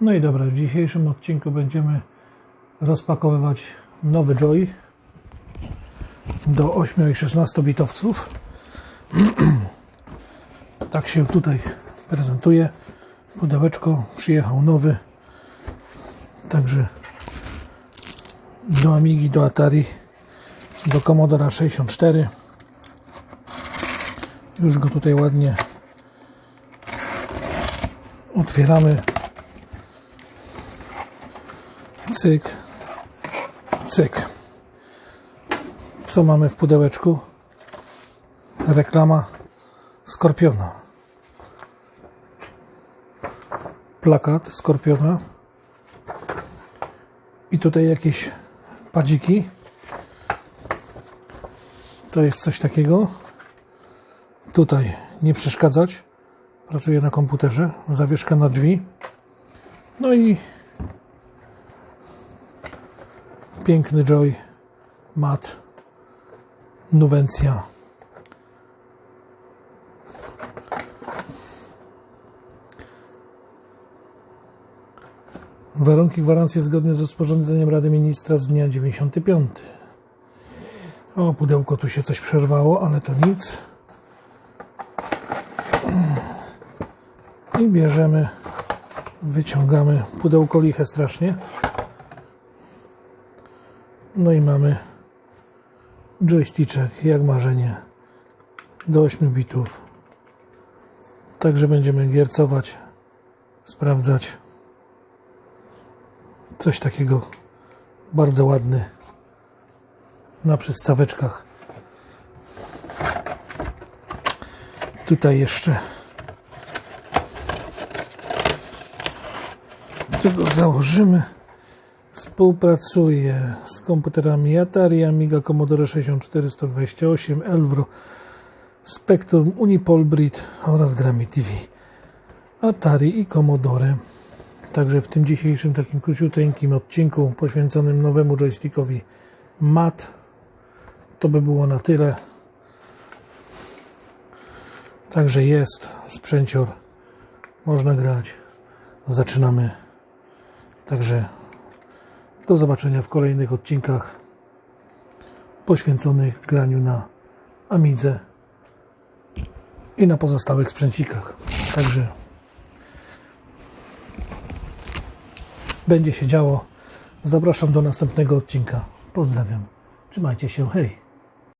No i dobra, w dzisiejszym odcinku będziemy rozpakowywać nowy Joy do 8 i 16 bitowców. tak się tutaj prezentuje. Pudełeczko przyjechał nowy. Także do Amigi, do Atari, do Commodore 64. Już go tutaj ładnie otwieramy. Cyk, cyk. Co mamy w pudełeczku? Reklama Skorpiona. Plakat Skorpiona. I tutaj jakieś padziki. To jest coś takiego. Tutaj nie przeszkadzać. Pracuję na komputerze. Zawieszka na drzwi. No i piękny Joy Mat Nuwencja. Warunki gwarancji zgodnie z rozporządzeniem Rady Ministra z dnia 95. O, pudełko tu się coś przerwało, ale to nic. I bierzemy, wyciągamy pudełko liche strasznie. No i mamy joysticzek, jak marzenie, do 8 bitów. Także będziemy giercować, sprawdzać. Coś takiego bardzo ładny na przystaweczkach. Tutaj jeszcze czego założymy. Współpracuje z komputerami Atari, Amiga, Commodore 64, 128, Elvro, Spectrum, Unipolbrit oraz grami TV. Atari i Commodore. Także w tym dzisiejszym takim króciuteńkim odcinku poświęconym nowemu joystickowi MAT to by było na tyle. Także jest sprzęcior. Można grać. Zaczynamy. Także do zobaczenia w kolejnych odcinkach poświęconych graniu na Amidze i na pozostałych sprzęcikach. Także będzie się działo. Zapraszam do następnego odcinka. Pozdrawiam. Trzymajcie się. Hej.